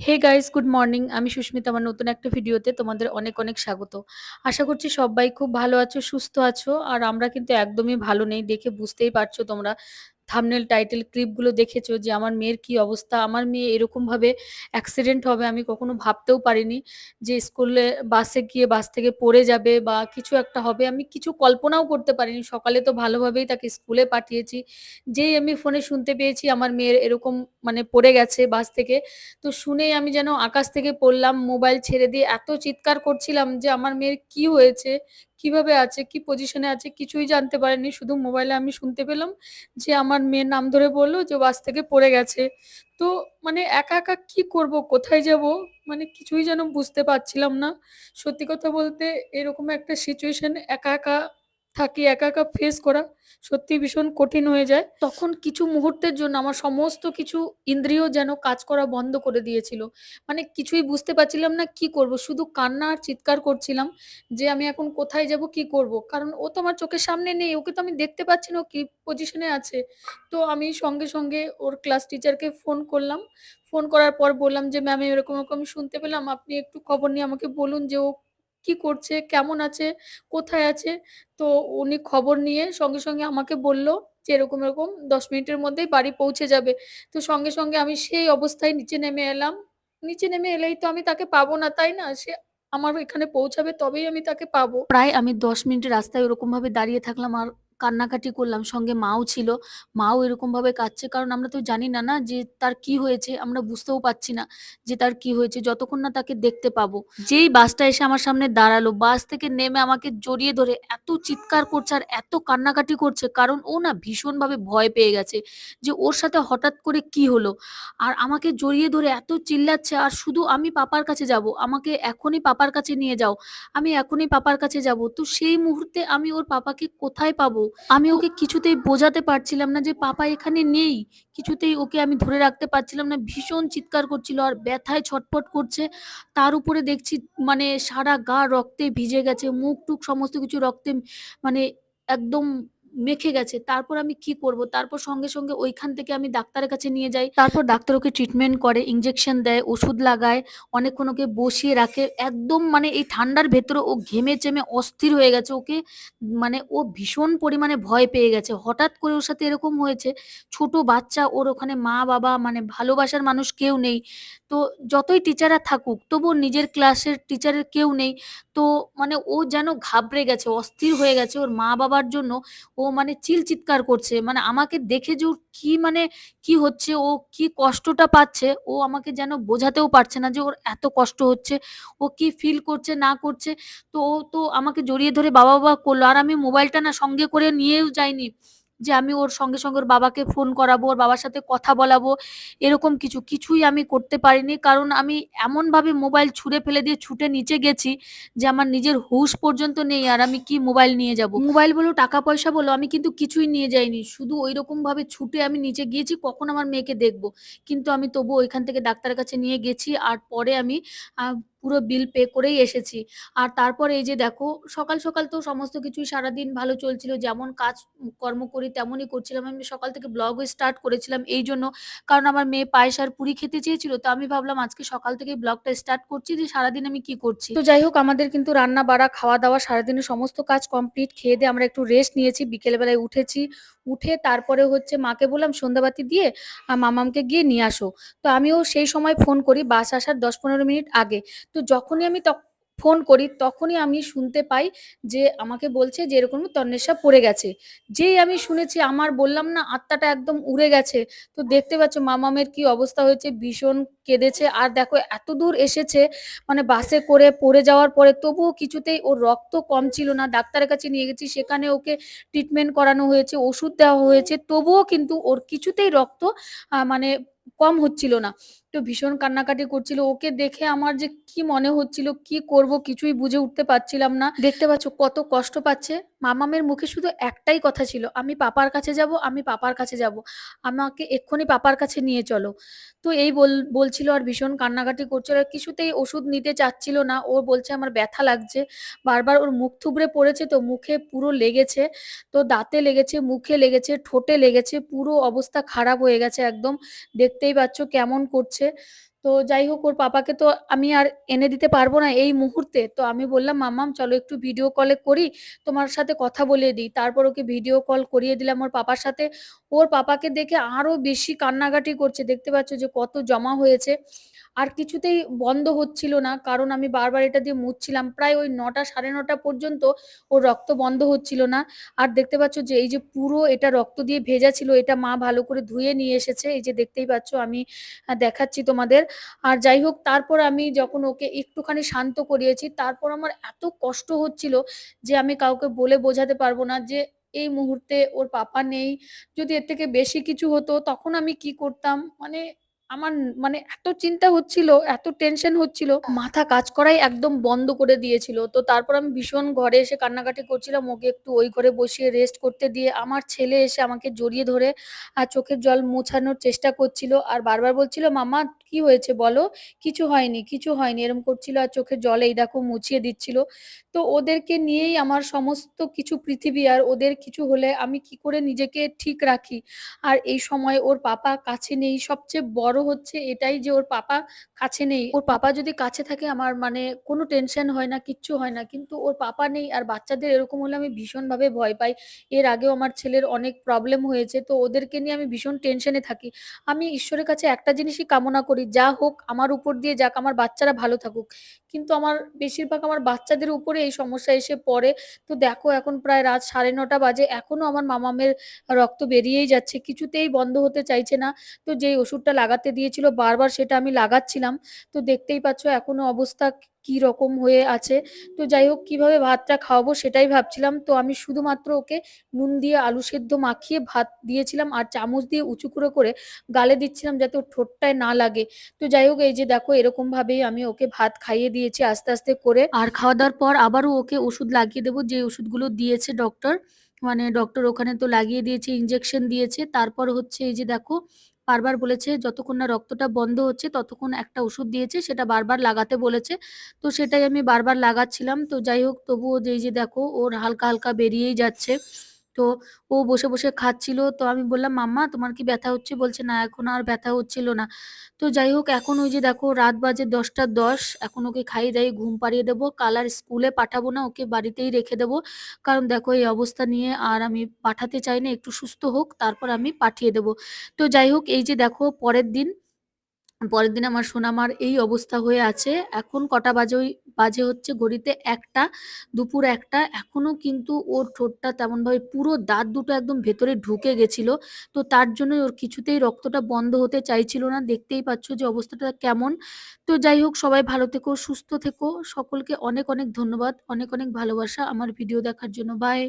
হা guys good morning আমি সুস্মিতা, আমার নতুন একটা ভিডিওতে তোমাদের অনেক অনেক স্বাগত। আশা করছি সবাই খুব ভালো আছো, সুস্থ আছো, আর আমরা কিন্তু একদমই ভালো নেই, দেখে বুঝতেই পারছ তোমরা থামনেল টাইটেল ক্লিপগুলো দেখেছ যে আমার মেয়ের কি অবস্থা? আমার মেয়ে এরকমভাবে অ্যাক্সিডেন্ট হবে আমি কখনো ভাবতেও পারিনি যে স্কুলে বাসে গিয়ে বাস থেকে পড়ে যাবে বা কিছু একটা হবে। আমি কিছু কল্পনাও করতে পারিনি। সকালে তো ভালোভাবেই তাকে স্কুলে পাঠিয়েছি। যেই আমি ফোনে শুনতে পেয়েছি আমার মেয়ের এরকম মানে পড়ে গেছে বাস থেকে। তো শুনেই আমি যেন আকাশ থেকে পড়লাম মোবাইল ছেড়ে দিয়ে এত চিৎকার করছিলাম যে আমার মেয়ের কি হয়েছে? কীভাবে আছে, কি পজিশনে আছে কিছুই জানতে পারেনি শুধু মোবাইলে আমি শুনতে পেলাম যে আমার মেয়ের নাম ধরে বলল যে বাস থেকে পড়ে গেছে। তো মানে একা একা কি করব, কোথায় যাব? মানে কিছুই যেন বুঝতে পারছিলাম না। সত্যি কথা বলতে এরকম একটা সিচুয়েশন একা একা থাকি, একা একা ফেস করা সত্যি ভীষণ কঠিন হয়ে যায়। তখন কিছু মুহূর্তের জন্য আমার সমস্ত কিছু ইন্দ্রিয় যেন কাজ করা বন্ধ করে দিয়েছিল। মানে কিছুই বুঝতে পারছিলাম না কি করব, শুধু কান্না আর চিৎকার করছিলাম যে আমি এখন কোথায় যাব, কি করব? কারণ ও তো আমার চোখের সামনে নেই, ওকে তো আমি দেখতে পাচ্ছি না, ও কি পজিশনে আছে? তো আমি সঙ্গে সঙ্গে ওর ক্লাস টিচারকে ফোন করলাম। ফোন করার পর বললাম যে ম্যাম এরকম এরকম শুনতে পেলাম। আপনি একটু খবর নিয়ে আমাকে বলুন যে ও কি করছে, কেমন আছে, কোথায় আছে? তো উনি খবর নিয়ে সঙ্গে সঙ্গে আমাকে বলল যে এরকম এরকম দশ মিনিটের মধ্যেই বাড়ি পৌঁছে যাবে। তো সঙ্গে সঙ্গে আমি সেই অবস্থায় নিচে নেমে এলাম। নিচে নেমে এলেই তো আমি তাকে পাবো না, তাই না? সে আমার এখানে পৌঁছাবে, তবেই আমি তাকে পাবো। প্রায় আমি দশ মিনিট রাস্তায় ওরকমভাবে দাঁড়িয়ে থাকলাম আর কান্নাকাটি করলাম, সঙ্গে মাও ছিল। মাও এরকম ভাবে কাঁদছে, কারণ আমরা তো জানি না না যে তার কি হয়েছে, আমরা বুঝতেও পারছি না যে তার কি হয়েছে, যতক্ষণ না তাকে দেখতে পাবো। যেই বাসটা এসে আমার সামনে দাঁড়াল, বাস থেকে নেমে আমাকে জড়িয়ে ধরে এত চিৎকার করছে আর এত কান্নাকাটি করছে, কারণ ও না ভীষণভাবে ভয় পেয়ে গেছে যে ওর সাথে হঠাৎ করে কি হলো। আর আমাকে জড়িয়ে ধরে এত চিল্লাচ্ছে, আর শুধু আমি পাপার কাছে যাব, আমাকে এখনই পাপার কাছে নিয়ে যাও, আমি এখনই পাপার কাছে যাব, তো সেই মুহূর্তে আমি ওর পাপাকে কোথায় পাবো? আমি ওকে কিছুতেই বোঝাতে পারছিলাম না যে পাপা এখানে নেই। কিছুতেই ওকে আমি ধরে রাখতে পারছিলাম না। ভীষণ চিৎকার করছিল আর ব্যথায় ছটপট করছে। তার উপরে দেখছি মানে সারা গা রক্তে ভিজে গেছে। মুখ টুক সমস্ত কিছু রক্তে মানে একদম মেখে গেছে, তারপর আমি কি করব? তারপর সঙ্গে সঙ্গে ওইখান থেকে আমি ডাক্তারের কাছে নিয়ে যাই। তারপর ডাক্তার ওকে ট্রিটমেন্ট করে ইঞ্জেকশন দেয়, ওষুধ লাগায়, অনেকক্ষণ ওকে বসিয়ে রাখে। একদম মানে এই ঠান্ডার ভেতরে ও ঘেমে চেমে অস্থির হয়ে গেছে। ওকে মানে ও ভীষণ পরিমাণে ভয় পেয়ে গেছে। হঠাৎ করে ওর সাথে এরকম হয়েছে, ছোট বাচ্চা, ওর ওখানে মা বাবা মানে ভালোবাসার মানুষ কেউ নেই। তো যতই টিচাররা থাকুক, তবুও নিজের ক্লাসের টিচারের কেউ নেই। তো মানে ও যেন ঘাবড়ে গেছে, অস্থির হয়ে গেছে ওর মা বাবার জন্য। ও মানে চিল চিৎকার করছে। মানে আমাকে দেখে যে ওর কি মানে কি হচ্ছে, ও কি কষ্টটা পাচ্ছে, ও আমাকে যেন বোঝাতেও পারছে না যে ওর এত কষ্ট হচ্ছে, ও কি ফিল করছে, না করছে। তো ও তো আমাকে জড়িয়ে ধরে বাবা বাবা করল। আর আমি মোবাইলটা না সঙ্গে করে নিয়েও যাইনি। যে আমি ওর সঙ্গে সঙ্গে ওর বাবাকে ফোন করাবো, ওর বাবার সাথে কথা বলাবো, এরকম কিছু, কিছুই আমি করতে পারিনি। কারণ আমি এমনভাবে মোবাইল ছুঁড়ে ফেলে দিয়ে ছুটে নিচে গেছি যে আমার নিজের হুশ পর্যন্ত নেই আর আমি কি মোবাইল নিয়ে যাব। মোবাইল বলো, টাকা পয়সা বলো, আমি কিন্তু কিছুই নিয়ে যাইনি। শুধু ওই ভাবে ছুটে আমি নিচে গিয়েছি, কখন আমার মেয়েকে দেখব। কিন্তু আমি তবু ওইখান থেকে ডাক্তারের কাছে নিয়ে গেছি আর পরে আমি পুরো বিল পে করেই এসেছি। আর তারপর এই যে দেখো, সকাল সকাল তো সমস্ত কিছুই সারাদিন ভালো চলছিল, যেমন কাজ, কর্ম করি তেমনই করছিলাম। আমি সকাল থেকে ব্লগও স্টার্ট করেছিলাম এই জন্য। কারণ আমার মেয়ে পায়েস আর পুরি খেতে চেয়েছিল, তো আমি ভাবলাম আজকে সকাল থেকে ব্লগটা স্টার্ট করছি যে সারাদিন আমি কি করছি। তো যাই হোক, আমাদের কিন্তু রান্না, বাড়া, খাওয়া দাওয়া সারাদিনের সমস্ত কাজ কমপ্লিট খেয়ে দিয়ে আমরা একটু রেস্ট নিয়েছি বিকেলবেলায় উঠেছি। উঠে তারপরে হচ্ছে মাকে বললাম, সন্ধ্যাবাতি দিয়ে মামামকে গিয়ে নিয়ে আসো। তো আমিও সেই সময় ফোন করি, বাস আসার দশ পনেরো মিনিট আগে। তো যখনই আমি ফোন করি তখনই আমি শুনতে পাই যে আমাকে বলছে যে এরকম তন্নেশা পড়ে গেছে। যেই আমি শুনেছি আমার বললাম না আত্মাটা একদম উড়ে গেছে। তো দেখতে পাচ্ছ মামামের কি অবস্থা হয়েছে, ভীষণ কেঁদেছে। আর দেখো এত দূর এসেছে মানে বাসে করে পড়ে যাওয়ার পরে তবুও কিছুতেই ওর রক্ত কম ছিল না। ডাক্তারের কাছে নিয়ে গেছি, সেখানে ওকে ট্রিটমেন্ট করানো হয়েছে, ওষুধ দেওয়া হয়েছে। তবুও কিন্তু ওর কিছুতেই রক্ত মানে কম হচ্ছিল না। তো ভীষণ কান্নাকাটি করছিল। ওকে দেখে আমার যে কি মনে হচ্ছিল, কি করব কিছুই বুঝে উঠতে পারছিলাম না। দেখতে পাচ্ছ কত কষ্ট পাচ্ছে। মামামের মুখে শুধু একটাই কথা ছিল, "আমি পাপার কাছে যাব, আমি পাপার কাছে যাব। আমাকে এক্ষুনি পাপার কাছে নিয়ে চলো।" তো এই বল বলছিল আর ভীষণ কান্নাকাটি করছিল। আর কিছুতেই ওষুধ নিতে চাচ্ছিল না। ও বলছে, "আমার ব্যথা লাগছে।" বারবার ওর মুখ থুবড়ে পড়েছে তো মুখে পুরো লেগেছে। তো দাঁতে লেগেছে, মুখে লেগেছে, ঠোঁটে লেগেছে। পুরো অবস্থা খারাপ হয়ে গেছে একদম। দেখতেই পাচ্ছ কেমন করছে। তো যাই হোক ওর পাপাকে তো আমি আর এনে দিতে পারব না এই মুহূর্তে। তো আমি বললাম, "মাম্মাম চলো একটু ভিডিও কলে করি, তোমার সাথে কথা বলিয়ে দিই।" তারপর ওকে ভিডিও কল করিয়ে দিলাম ওর পাপার সাথে। ওর পাপাকে দেখে আরও বেশি কান্নাকাটি করছে। দেখতে পাচ্ছ যে কত জমা হয়েছে। আর কিছুতেই বন্ধ হচ্ছিল না। কারণ আমি বারবার এটা দিয়ে মুছছিলাম। প্রায় ওই ৯টা ৯:৩০ পর্যন্ত ওর রক্ত বন্ধ হচ্ছিল না। আর দেখতে পাচ্ছ যে এই যে পুরো এটা রক্ত দিয়ে ভেজা ছিল, এটা মা ভালো করে ধুয়ে নিয়ে এসেছে। এই যে দেখতেই পাচ্ছ আমি দেখাচ্ছি তোমাদের। আর যাই হোক, তারপর আমি যখন ওকে একটুখানি শান্ত করিয়েছি, তারপর আমার এত কষ্ট হচ্ছিল যে আমি কাউকে বলে বোঝাতে পারব না যে এই মুহূর্তে ওর পাপা নেই। যদি এর থেকে বেশি কিছু হতো, তখন আমি কি করতাম? মানে আমার মানে এত চিন্তা হচ্ছিল, এত টেনশন হচ্ছিল, মাথা কাজ করাই একদম বন্ধ করে দিয়েছিল। তো তারপর আমি ভীষণ ঘরে এসে কান্নাকাটি করছিলাম। ওকে একটু ওই ঘরে বসিয়ে রেস্ট করতে দিয়ে আমার ছেলে এসে আমাকে জড়িয়ে ধরে আর চোখের জল মোছানোর চেষ্টা করছিল। আর বারবার বলছিল, মামা কি হয়েছে বলো?" "কিছু হয়নি, কিছু হয়নি।" এরম করছিল আর চোখের জল এই দেখো মুছিয়ে দিচ্ছিল। তো ওদেরকে নিয়েই আমার সমস্ত কিছু পৃথিবী। আর ওদের কিছু হলে আমি কি করে নিজেকে ঠিক রাখি। আর এই সময় ওর পাপা কাছে নেই। সবচেয়ে বড় হচ্ছে এটাই যে ওর পাপা কাছে নেই। ওর পাপা যদি কাছে থাকে আমার মানে কোনো টেনশন হয় না, কিচ্ছু হয় না। কিন্তু ওর পাপা নেই আর বাচ্চাদের এরকম হলে আমি ভীষণভাবে ভয় পাই। এর আগেও আমার ছেলের অনেক প্রবলেম হয়েছে। তো ওদেরকে নিয়ে আমি ভীষণ টেনশনে থাকি। আমি ঈশ্বরের কাছে একটা জিনিসই কামনা করি, যা হোক আমার উপর দিয়ে যাক, আমার বাচ্চারা ভালো থাকুক। কিন্তু আমার বেশিরভাগ আমার বাচ্চাদের উপরে এই সমস্যা এসে পড়ে। তো দেখো এখন প্রায় রাত ৯:৩০ বাজে। এখনও আমার মামামের রক্ত বেরিয়েই যাচ্ছে। কিছুতেই বন্ধ হতে চাইছে না। তো যেই ওষুধটা লাগাতে দিয়েছিল বারবার সেটা আমি লাগাচ্ছিলাম। তো দেখতেই পাচ্ছ এখনও অবস্থা কি রকম হয়ে আছে। তো যাই হোক কীভাবে ভাতটা খাওয়াবো সেটাই ভাবছিলাম। তো আমি শুধুমাত্র ওকে নুন দিয়ে আলু সেদ্ধ মাখিয়ে ভাত দিয়েছিলাম আর চামচ দিয়ে উঁচু করে, করে গালে দিচ্ছিলাম যাতে ওর ঠোঁটটায় না লাগে। তো যাই হোক এই যে দেখো এরকমভাবেই আমি ওকে ভাত খাইয়ে দিয়েছি আস্তে, আস্তে করে। আর খাওয়া-দাওয়ার পর আবারও ওকে ওষুধ লাগিয়ে দেবো যে ওষুধগুলো দিয়েছে ডক্টর। মানে ডক্টর ওখানে তো লাগিয়ে দিয়েছে, ইঞ্জেকশন দিয়েছে। তারপর হচ্ছে এই যে দেখো বারবার বলেছে যতক্ষণ না রক্তটা বন্ধ হচ্ছে ততক্ষণ একটা ওষুধ দিয়েছে সেটা বারবার লাগাতে বলেছে। তো সেটাই আমি বারবার লাগাচ্ছিলাম। তো যাই হোক তবুও যেই যে দেখো ওর হালকা, হালকা বেরিয়েই যাচ্ছে। তো ও বসে, বসে খাচ্ছিল। তো আমি বললাম, "মাম্মা তোমার কি ব্যথা হচ্ছে?" বলছে, "না এখন আর ব্যথা হচ্ছিল না।" তো যাই হোক এখন ওই যে দেখো রাত বাজে ১০টা ১০ এখন ওকে খাইয়ে-দাইয়ে ঘুম পাড়িয়ে দেবো। কাল আর স্কুলে পাঠাবো না ওকে বাড়িতেই রেখে দেবো। কারণ দেখো এই অবস্থা নিয়ে আর আমি পাঠাতে চাই না। একটু সুস্থ হোক তারপর আমি পাঠিয়ে দেবো। তো যাই হোক এই যে দেখো পরের দিন পরের দিন আমার সোনামার এই অবস্থা হয়ে আছে। এখন কটা বাজে ওই বাজে হচ্ছে ঘড়িতে একটা দুপুর একটা এখনও কিন্তু ওর ঠোঁটটা তেমনভাবে পুরো দাঁত দুটো একদম ভেতরে ঢুকে গেছিল। তো তার জন্যই ওর কিছুতেই রক্তটা বন্ধ হতে চাইছিল না। দেখতেই পাচ্ছ যে অবস্থাটা কেমন। তো যাই হোক সবাই ভালো থেকো, সুস্থ থেকো। সকলকে অনেক, অনেক ধন্যবাদ। অনেক, অনেক ভালোবাসা আমার ভিডিও দেখার জন্য। বাই।